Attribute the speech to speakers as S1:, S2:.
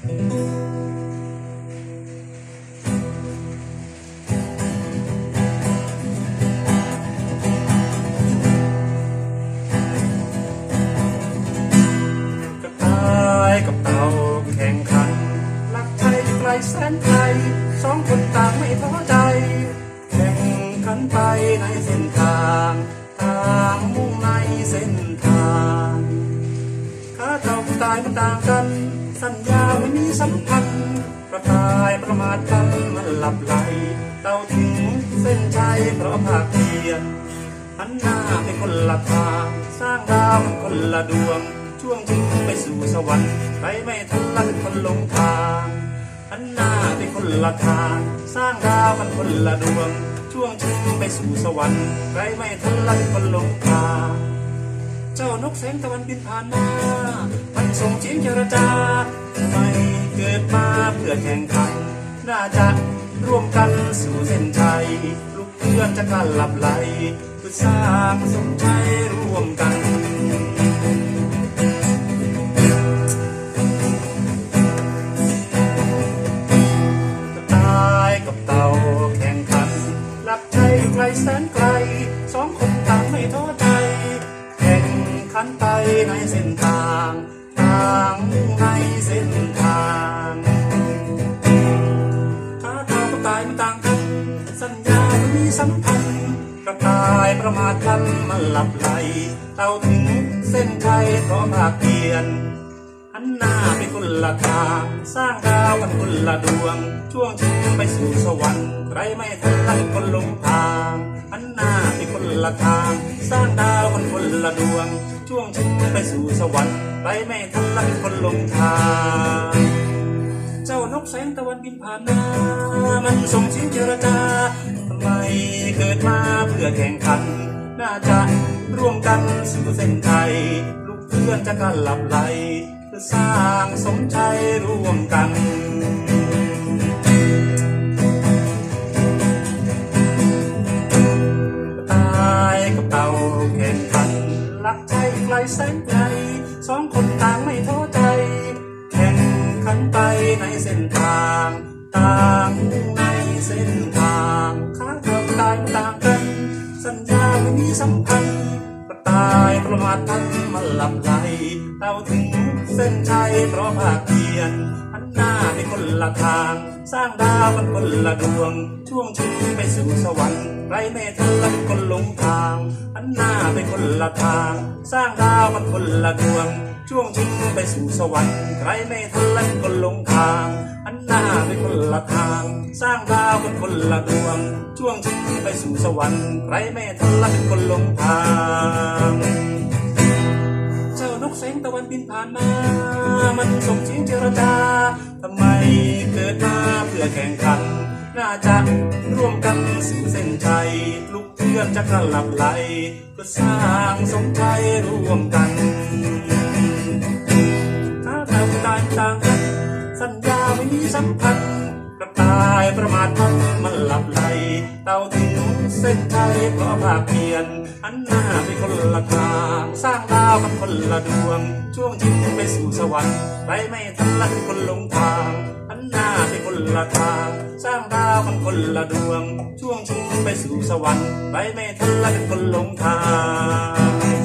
S1: แข่งขันรักใครไกลแสนไกลสองคนต่างไม่ท้อใจ แข่งขันไปในเส้นทางต่างมุ่งในเส้นทางขาเต่ากระต่ายมันต่างกัน สัญญาไม่มีสัมพันธ์กระตายประมาทกันมันหลับไหลเต่าถึงเส้นชัยเพราะภาคเพียรหันหน้าไปคนละทางสร้างดาวมันคนละดวง ช่วงชิงไปสู่สวรรค์ใครไม่ทันละเป็นคนหลงทางหันหน้าไปคนละทางสร้างดาวมันคนละดวง ช่วงชิงไปสู่สวรรค์ใครไม่ทันละเป็นคนหลงทาง เจ้านกแสงตะวันบินผ่านมามันส่งเสียงเจรจา ไม่เกิดมาเพื่อแข่งขัน น่าจะร่วมกันสู่เส้นชัย ลูกเพื่อนจะกันหลับไหลเพื่อสร้างสมชัย ขันไปในเส้นทางทางในเส้นทางถ้าต่ากับตายมันต่างกัน สัญญาไม่มีสัมพันธ์กระต่ายประมาทกันมันหลับไหลเต่าถึงเส้นชัยเพราะภาคเพียรหันหน้าไปคนละทางสร้างดาวกันคนละดวง ช่วงชิงไปสู่สวรรค์ใครไม่ทันละคนหลงทางหันหน้าไปคนละทาง สร้างดาวกันคนละดวง ช่วงชิงไปสู่สวรรค์ใครไม่ทันละคนลงทางเจ้านกแสงตะวันบินผ่านมามันส่งเสียงเจรจาทำไมเกิดมาเพื่อแข่งขัน น่าจะร่วมกันสู่เส้นชัยลูกเพื่อนจะกันหลับไหลเพื่อสร้างสมชัยร่วมกัน ไกลแสนไกลสองคนต่างไม่ท้อใจ แข่งขันไปในเส้นทางต่างในเส้นทางข้างกับตายต่างกัน สัญญาไม่มีสัมพันธ์ก็ตายประมาทกันมันหลับไหลเต่าถึงเส้นชัยเพราะภาคเพียรหันหน้าไปคนละทาง สร้างดาวกันคนละดวง ช่วงชิงไปสู่สวรรค์ไรไม่ทันละเป็นคนหลงทางหันหน้าไปคนละทาง สร้างดาวกันคนละดวง ช่วงชิงไปสู่สวรรค์ใครไม่ทันละเป็นคนหลงทางหันหน้าไปคนละทางสร้างดาวกันคนละดวงช่วงชิงไปสู่สวรรค์ใครไม่ทันละเป็นคนหลงทางเจ้านกแสงตะวันบินผ่านมา มันส่งเสียงเจรจา พื่อแข่งขัน น่าจะร่วมกันสู่เส้นชัยลูกเพื่อนจะกระหลับไหลเพื่อสร้างสมัยร่วมกันถ้าเราต่างต่างกันสัญญาไม่มีสัมพันธ์กระต่ายประมาทมันมันหลับไหลเต่าถึงเส้นชัยเพราะภาคเพียรอันหน้าไปคนละทางสร้างดาวกันคนละดวง ช่วงชิงไปสู่สวรรค์ใครไม่ทันละคนหลงทาง นหน้าไปคนละทาง สร้างดาวกันคนละดวง ช่วงชิงไปสู่สวรรค์ใครไม่ทันละเป็นคนหลงทาง